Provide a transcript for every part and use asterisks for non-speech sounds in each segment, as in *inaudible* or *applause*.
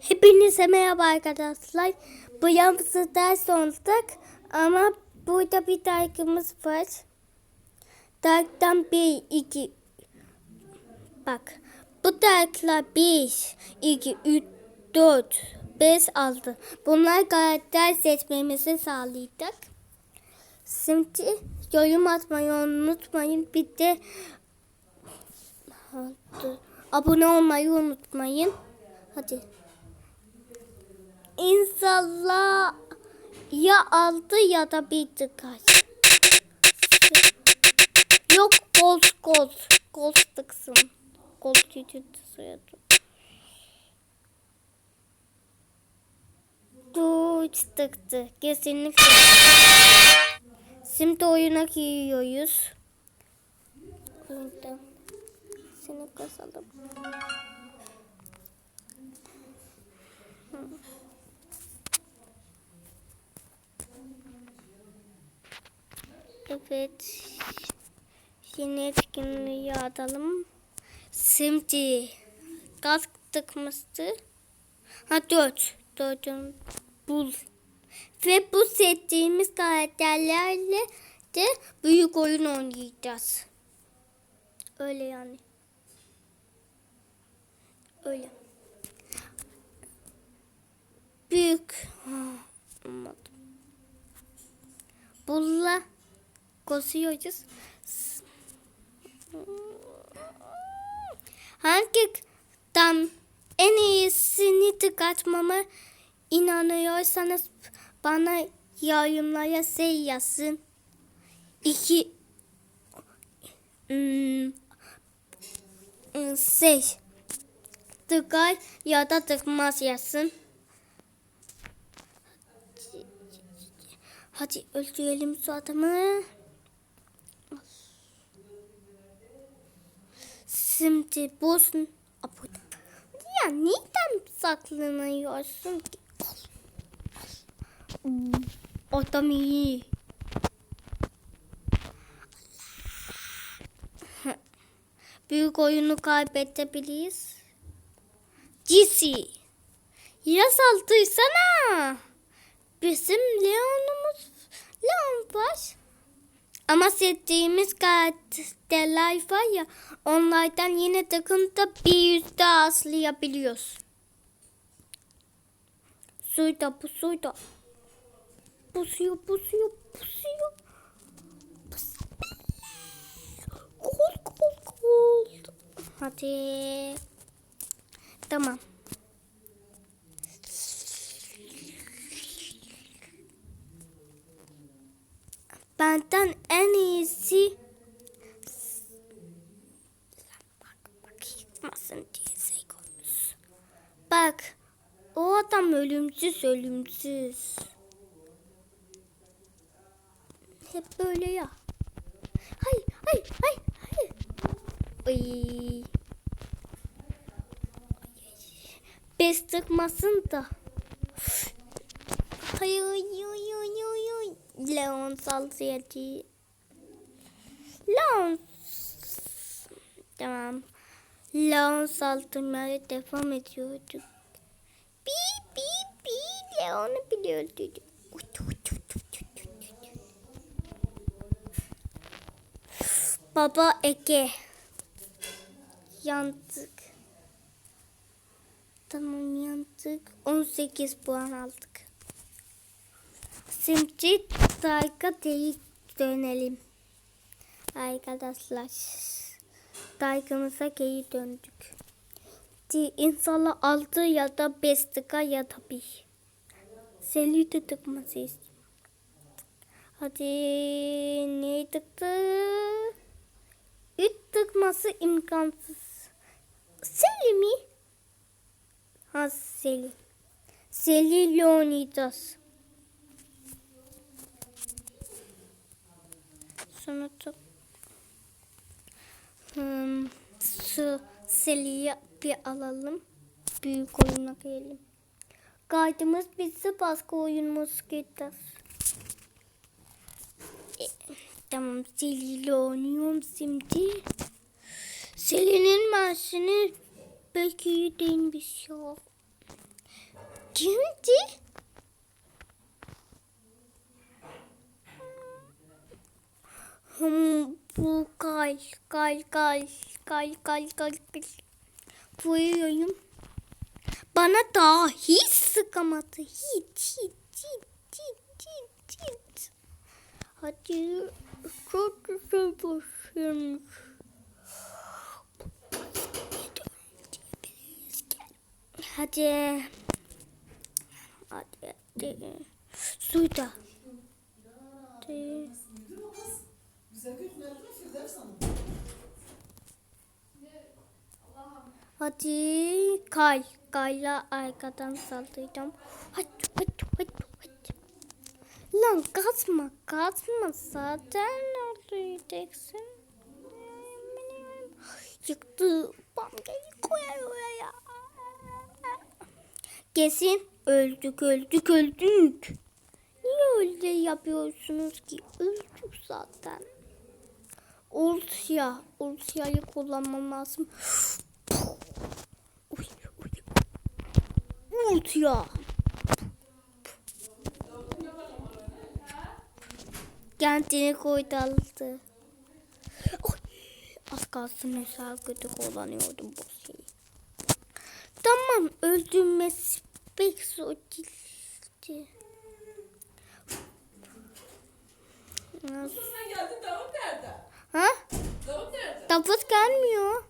Hepinize merhaba arkadaşlar. Bu yalnızı ders olduk ama burada bir dergimiz var. Dergiden 1, 2, bak bu dergiler 1, 2, 3, 4, 5, 6. Bunlar karakter seçmemizi sağlayacak. Şimdi yorum atmayı unutmayın. Bir de abone olmayı unutmayın. Hadi. İnşallah ya aldı ya da bir tıkaç. Yok gol gol. Gol tıksın. Gol tütü soyadı. Dur tıktı. Kesinlikle. Şimdi oyuna giriyoruz. Oyunda. Seni kasalım. Evet. Yeni etkinliği atalım. Şimdi gaz tıkmıştı. Ha dört. Dördün bul. Ve bu seçtiğimiz karakterlerle de büyük oyun oynayacağız. Öyle yani. Öyle. Büyük. Koşuyoruz. Hangi tam en iyisini tıkatmama inanıyorsanız bana yorumlara şey yazın. İki hmm, şey tıkar ya da tıkmaz yazsın. Hadi öldürelim şu adamı. Şimdi. Abo- Ya neden saklanıyorsun ki? Adam iyi. Büyük oyunu kaybedebiliriz. Cici. Ya saldırsana. Bizim Leon'umuz Leon var. Ama sevdiğimiz karakterler var ya onlardan yine takımda bir yüzde aslayabiliyoruz. Suyda bu suyda. Pusuyor pusuyor pusuyor. Pus. Kol kol kol. Hadi. Tamam. Benden en iyisi bak bak yıkmasın diye şey. Bak o adam ölümsüz ölümsüz. Hep böyle ya. Hay hay hay hay. Ay. Bez tıkmasın da. Hay ay ay ay ay ay. Leon saldırıcı. Leon. Tamam. Leon saldırmaya devam ediyorduk. Bi bi bi Leon'u ut. Baba Ege. Yandık. Tamam yandık. 18 puan aldık. Şimdi Dayka değil dönelim. Arkadaşlar. Dayka'mıza geri döndük. İnşallah 6 ya da 5 tıka ya da 1. Seli tıkması. Hadi ne tıktı? 3 tıkması imkansız. Seli mi? Ha Seli. Seli ile oynayacağız. Tık. Hmm, şu Seli'yi bir alalım. Büyük oyuna gelelim. Kaydımız bizi başka oyunumuz gider. E, tamam Seli ile oynuyorum şimdi. Selin'in maşını belki değilmiş ya. Şimdi bu kal, kal, kal, kal, kal, kal, kal. Koyuyorum. Bana daha hiç sıkamadı. Hiç, hiç, hiç, hiç, hiç, hiç. Hadi çok güzel başlamış. Hadi. Hadi, hadi. Suyda. Hadi. Hadi kay. Kayla arkadan saldıracağım. Hadi hadi hadi hadi. Lan kazma kazma zaten öldüreceksin. Yıktı. Bambayı koyar oraya. Kesin öldük öldük öldük. Niye öyle yapıyorsunuz ki? Öldük zaten. Ultiya. Ultiyayı kullanmam lazım. Uy. Ultiya. Kendini koydu aldı. Az kalsın mesela kötü kullanıyordum bu şeyi. Tamam öldürmesi pek zor değildi. Nasıl? Sen geldin Davut nerede? Ha? Davut nerede? Davut gelmiyor.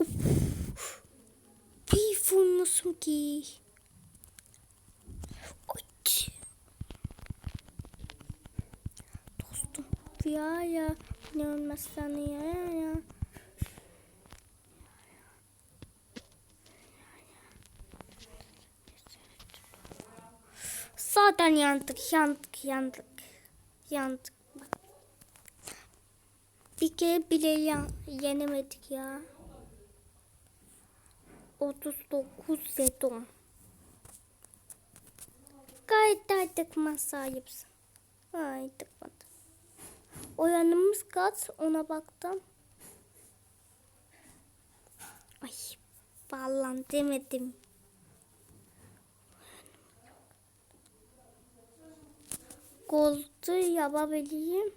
Uf. bir vurmuşum ki. Dostum ya ya ne olmazsan ya ya ya. Zaten yandık, yandık, yandık. Yandık. Bir kere bile ya- yenemedik ya. 39 jeton. Gayet artık sahipsin. Ay tıkmadı. Oyanımız kaç ona baktım. Ay falan demedim. Koltuğu yapabileyim.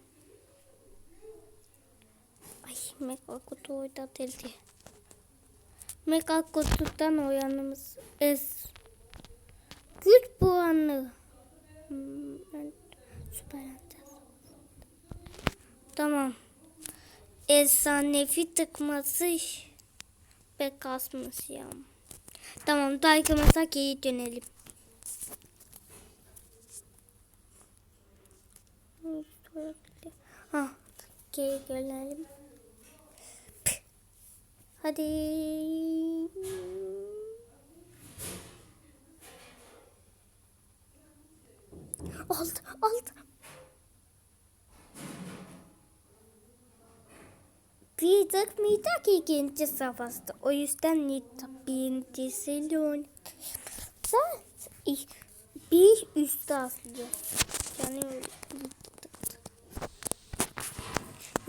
Ay mega kutu orada deldi. Mega kutudan uyanımız es. Güç puanı. Hmm, süper. Tamam. Efsanevi tıkması pek kasmış ya. Tamam daykımıza geri dönelim. Ha, geri dönelim. Hadi. Aldı, aldı. Bir tık Mitak ikinci safhası. O yüzden Nita birincisiyle oynadı. Sen bir üstü aslında. Yani.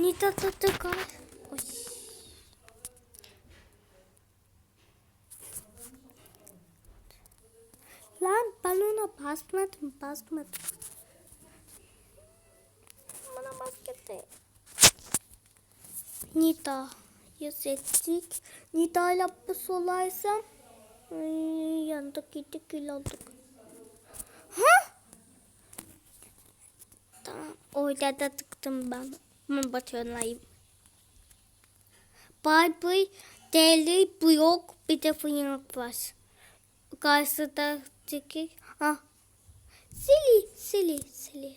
Nita tuttu kal. Oy. Lan ben ona basmadım, basmadım. Bana baskette. Nita seçtik. Nita ile bu solarsam ay, yandık gittik kül olduk. Ha? Tamam. Orada da tıktım ben. Ben batıyorum. Barbie, deli, blok, bir de fırınlık var. Karşıda tiki. Ha. Sili, sili, sili.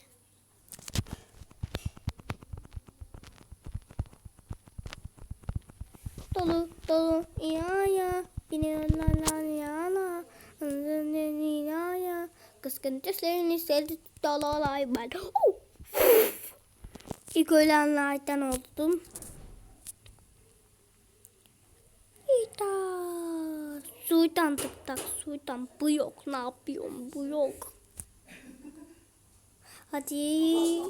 Dolu, dolu, ya ya. Biniyorlar yana. Ya ya. Kıskanç seni sevdi dalalay ben. Oh. İlk ölenlerden oldum. İta. Suydan tık tak suydan. Bu yok ne yapıyorum bu yok. Hadi.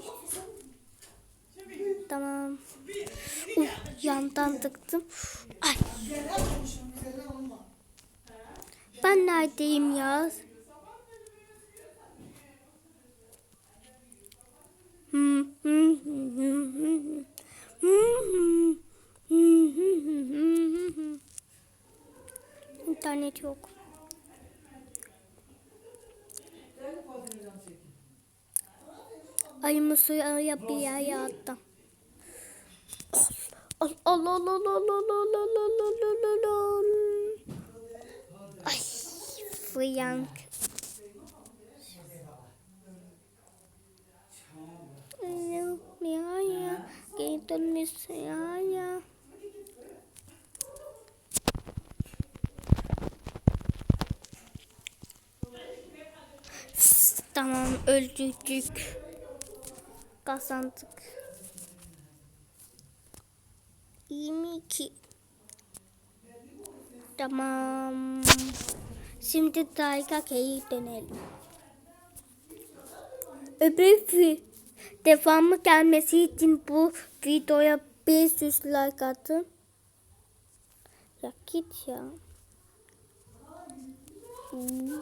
Tamam. Uh, yandan tıktım. Ay. ben neredeyim ya? İnternet yok. Ayımı suya yapıya yattım. Allah Allah Allah Allah Allah Allah Allah Allah Allah Allah Ay fıyank. Gittin mi siyaya? Tamam öldürdük. Kazandık. 22. Tamam. Şimdi Daikake'ye dönelim. Öbür devamı gelmesi için bu videoya 500 like atın. Ya git ya. Hmm.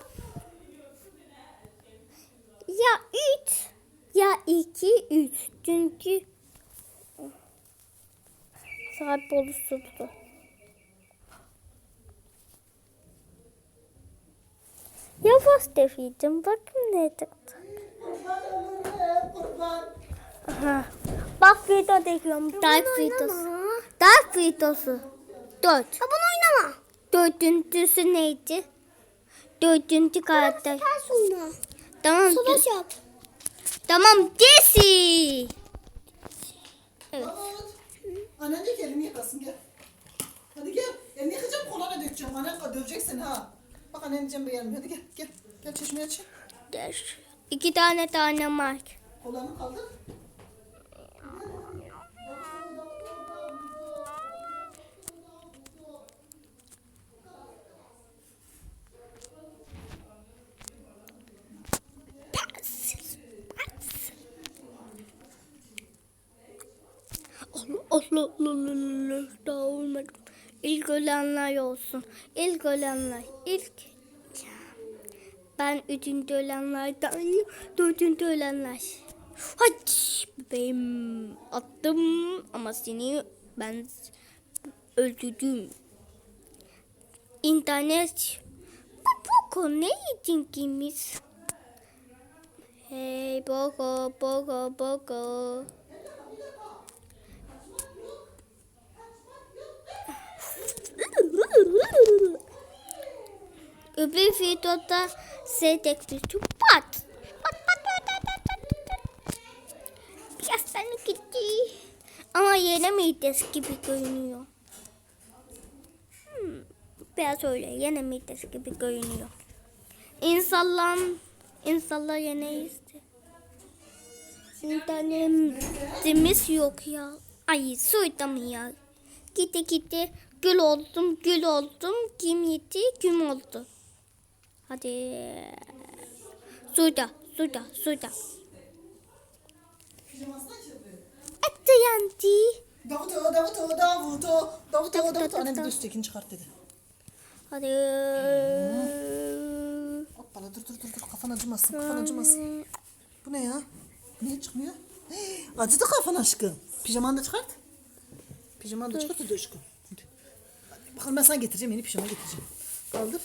Ya 3 ya 2 3 çünkü saat bozuldu. Yavaş defiydim. Bakın ne tıktı. Aha. Bak video çekiyorum. Dark videosu. Dark videosu. Dört. Ya bunu oynama. Dördüncüsü neydi? Dördüncü karakter. sonra. Tamam. Savaş yap. Tamam Jesse. Evet. Annen de elini yıkasın gel. Hadi gel. Elini yıkayacağım kolana dökeceğim. Annen dövecek seni ha. Bak annen diyeceğim beğenmiyor. Hadi gel gel. Gel çeşmeye çık. Gel. İki tane tane var. Kollarını kaldır. Daha olmadı. İlk ölenler olsun. İlk ölenler. İlk. Ben üçüncü ölenlerden dördüncü ölenler. Hadi bebeğim attım ama seni ben öldürdüm. İnternet bu Boko ne için kimiz? Hey Boko Boko Boko. Öbür videoda sevdik bir pat. Pat pat pat pat pat pat pat. Biraz tane gitti. Ama yenemeyiz gibi görünüyor. Hmm, biraz öyle yenemeyiz gibi görünüyor. İnsanlar, insanlar yeneyiz. İnternetimiz yok ya. Ay ya? Gitti gitti. Gül oldum, gül oldum. Kim yedi, kim oldu. Hadi. Suyda. Pijamasını açıldı. Etti yandı. Davut o Davut o Davut o Davut o Davut, Davut o. Annem bir üsttekini çıkart dedi. Hadi. Hoppala dur dur dur dur kafan acımasın kafan acımasın. Bu ne ya? Niye çıkmıyor? *gasps* Acıdı kafan aşkım. Pijamanı da çıkart. Pijamanı da çıkart hadi aşkım. Bakalım ben sana getireceğim yeni pijama getireceğim. Kaldır.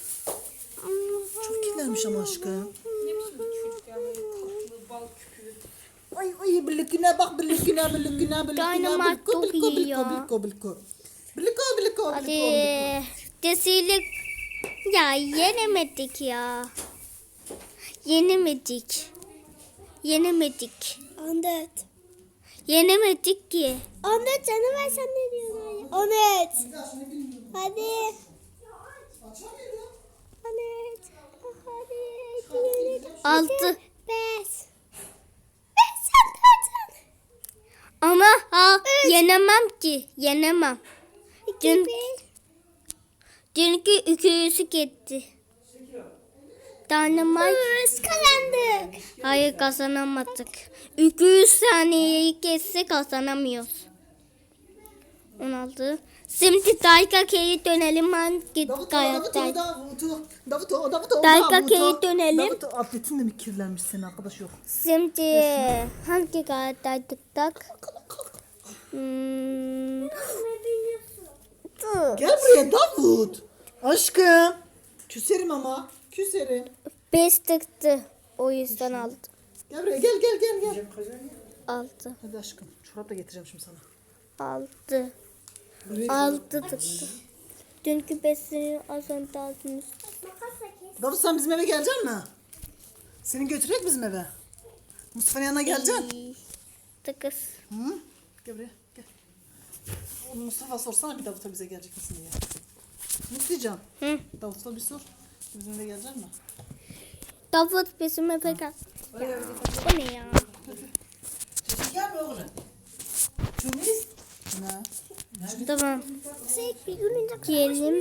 Çok kirlenmiş ama aşkım. Ne biçim bir çocuk ya böyle tatlı bal küpü. Ay ay birlikine bak birlikine birlikine birlikine Dynamite biliko çok biliko iyi biliko ya. biliko biliko. Biliko biliko Hadi. biliko biliko. Desilik. Ya yenemedik ya. Yenemedik. Yenemedik. Andet. Yenemedik ki. Andet canı versen ne diyorsun? Andet. Hadi. Andet. Hadi. Altı. Beş. Beş kaçın. Ama ha yenemem ki. Yenemem. İki Dün- bir. Çünkü ikisi gitti. Dynamite. Biz kazandık. Hayır kazanamadık. 200 saniyeyi geçse kazanamıyoruz. 16. Şimdi Daikaka'ya dönelim hangi Davuto, kayaktaydı? Davuto, Davuto, Davuto, dönelim. Davuto, atletin de mi kirlenmiş senin arkadaş yok. Şimdi hangi kayaktaydık tak? Hmm. Gel buraya Davut. Aşkım. Küserim ama. Küserim. Beş tıktı. O yüzden aldım. Gel buraya gel gel gel. gel. Aldı. Hadi aşkım. Çorap da getireceğim şimdi sana. Aldı. Aldı tıktı. Dünkü besini az önce almış. Davut sen bizim eve gelecek mi? Seni götürecek bizim eve. Mustafa'nın yanına geleceksin. Tıkız. Hı? Gel buraya gel. Oğlum Mustafa sorsana bir Davut'a bize gelecek misin diye. Mustafa'can. Hı. Davut'a bir sor. Bizim eve gelecek mi? Davut bizim eve gel. O ne ya? Çocuk gel mi oğlum? Temiz. Ne? Tamam. Bir Gelin.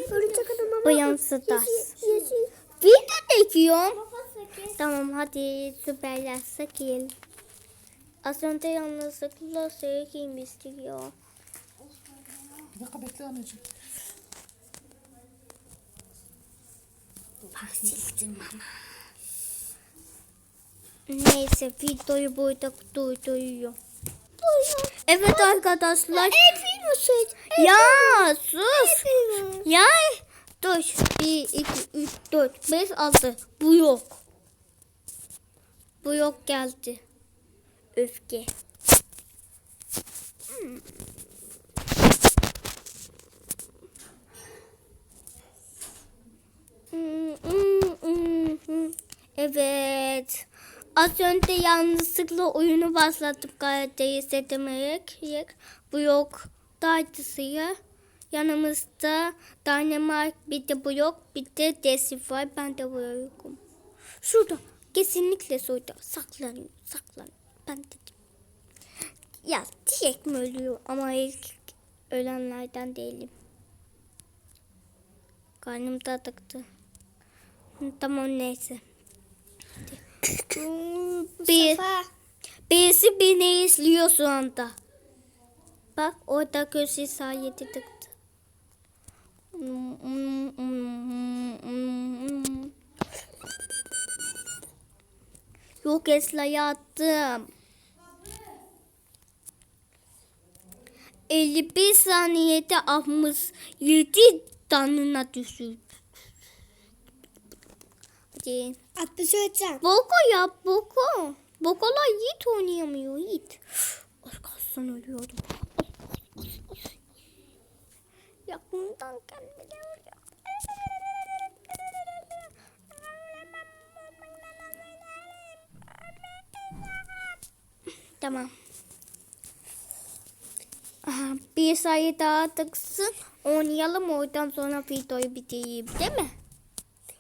yeşil. Video çekiyorum. Baba sakın. Tamam hadi süperlerse gel. Az önce yanlışlıkla giymiştik ya. Bir dakika bekle anneciğim. Bak sildim ama. Neyse videoyu burada durduruyorum. Evet arkadaşlar. Ya sus. Ya dur. 1, 2, 3, 4, 5, 6. Bu yok. Bu yok geldi. Öfke. Hmm. Evet. Az önce yanlışlıkla oyunu başlattım karakteri seçemeyerek. Bu yok. Dayıcısıya. Yanımızda Dynamite bir de bu yok. Bir de Desi var. Ben de buraya yokum. Şurada. Kesinlikle şurada. Saklanıyor. Saklanıyor. Ben dedim. Ya direkt mi ölüyor? Ama ilk ölenlerden değilim. Karnım da tıktı. Tamam neyse. Bir, birisi beni izliyor şu anda. Bak orada gözü sayeti tıktı. Yok Esla yattım. 51 saniyede 67 tanına düşürdü. Hadi. Atlı söyleyeceğim. Boko yap Boko. Bokolar Yiğit oynayamıyor Yiğit. Arkasından ölüyordum. Yakından kendine vuruyor. Tamam. Aha, bir sayı daha tıksın. Oynayalım oradan sonra videoyu bitireyim değil mi?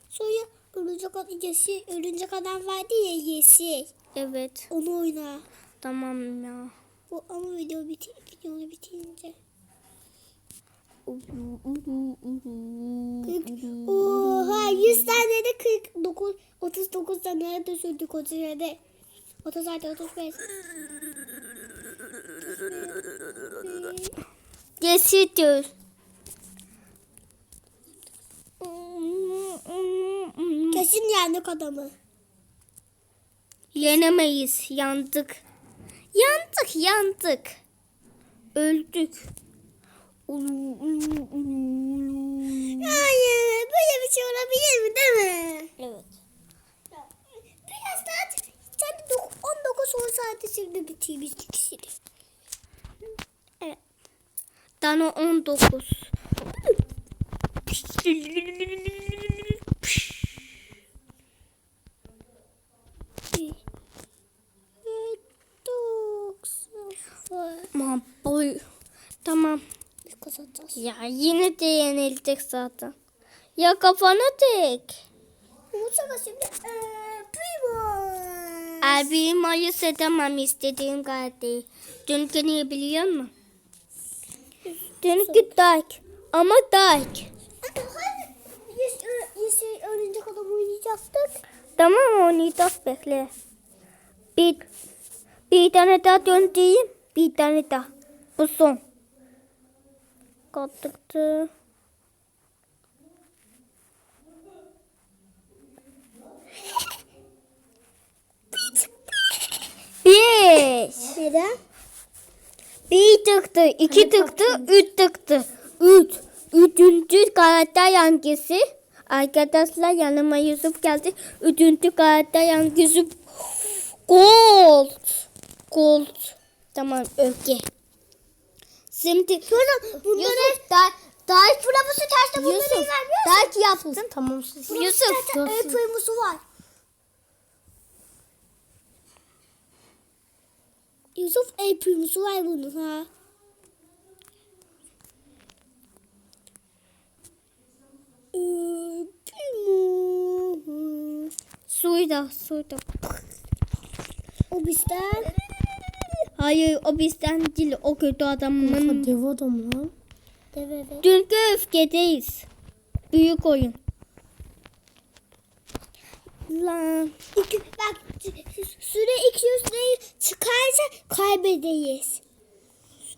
Sonra örümcek yeşil. Örümcek adam vardı ya yeşil. Evet. Onu oyna. Tamam ya. Bu ama video bitir, videonu bitirince. Oha 100 tane de 49 39 tane de sürdük o sırada. 36 35. Geçiyoruz. Kesin yendik adamı. Yenemeyiz. Yandık. Yandık, yandık. Öldük. Hayır böyle bir şey olabilir mi değil mi? Evet. Biraz daha sen de dok- 19 olsaydı şimdi biteyim iki kişi. Evet. Dano 19. Ya yine de yenildik zaten. Ya kafana tek. Mutlaka şimdi. Abim ayı seçemem istediğim karakteri. Dünkü niye biliyor musun? Dünkü Dark. Ama Dark. Yeşil, yeşil örümcek adam oynayacaktık. Tamam oynayacağız bekle. Bir, bir tane daha döndüreyim. Bir tane daha. Bu son. Kattıktı. Beş. Neden? Bir tıktı, iki tıktı, üç tıktı. Üç. Üçüncü karakter hangisi? Arkadaşlar yanıma Yusuf geldi. Üçüncü karakter hangisi? Gold. Gold. Tamam öfke. Şimdi Bunları Yusuf da Dağıt buramızı terste bunları Yusuf vermiyorsun. dert yaptın. Tamam sus. Yusuf. Zaten öpüyormuzu var. Yusuf öpüyormuzu var bunun ha. Öpüyormuş. Suyda suyda. O bizden. Hayır o bizden değil o kötü adamın. Dev adam lan. Dev evet. Dünkü öfkedeyiz. Büyük oyun. Lan. İki, bak sü- süre 200 lirayı çıkarsa kaybedeyiz.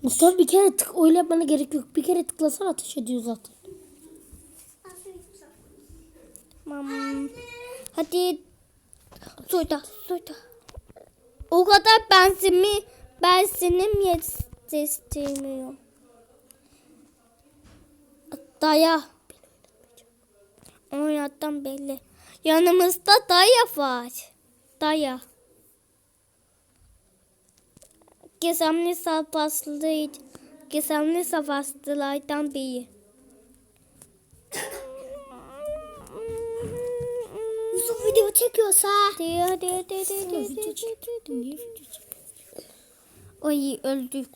Mustafa bir kere tık öyle yapmana gerek yok. Bir kere tıklasan ateş ediyor zaten. Tamam. Hadi. Suyda suyda. O kadar benzinmi benzinim yetiştirmiyor. Daya. Oynattan belli. Yanımızda daya var. Daya. Gizemli savaşçı, gizemli savaşçılardan biri. Yusuf video çekiyorsa. Diyor, diyor, diyor, diyor, diyor, diyor, diyor, diyor. Çekiyorsun? Ay öldük.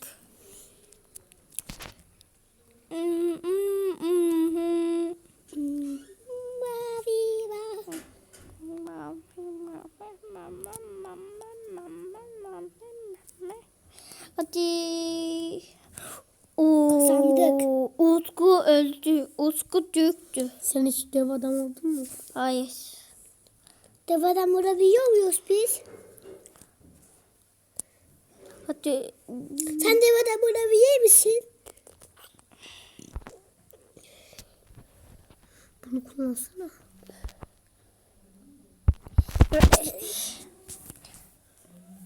Hadi. Oo, Kazandık. Utku öldü. Utku düştü. Sen hiç dev adam oldun mu? Hayır. Devadan vurabiliyor muyuz biz? Sen devadan vurabilir misin? Bunu kullansana.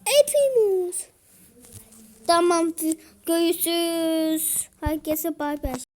Hepimiz. Tamam. Görüşürüz. Herkese bay bay.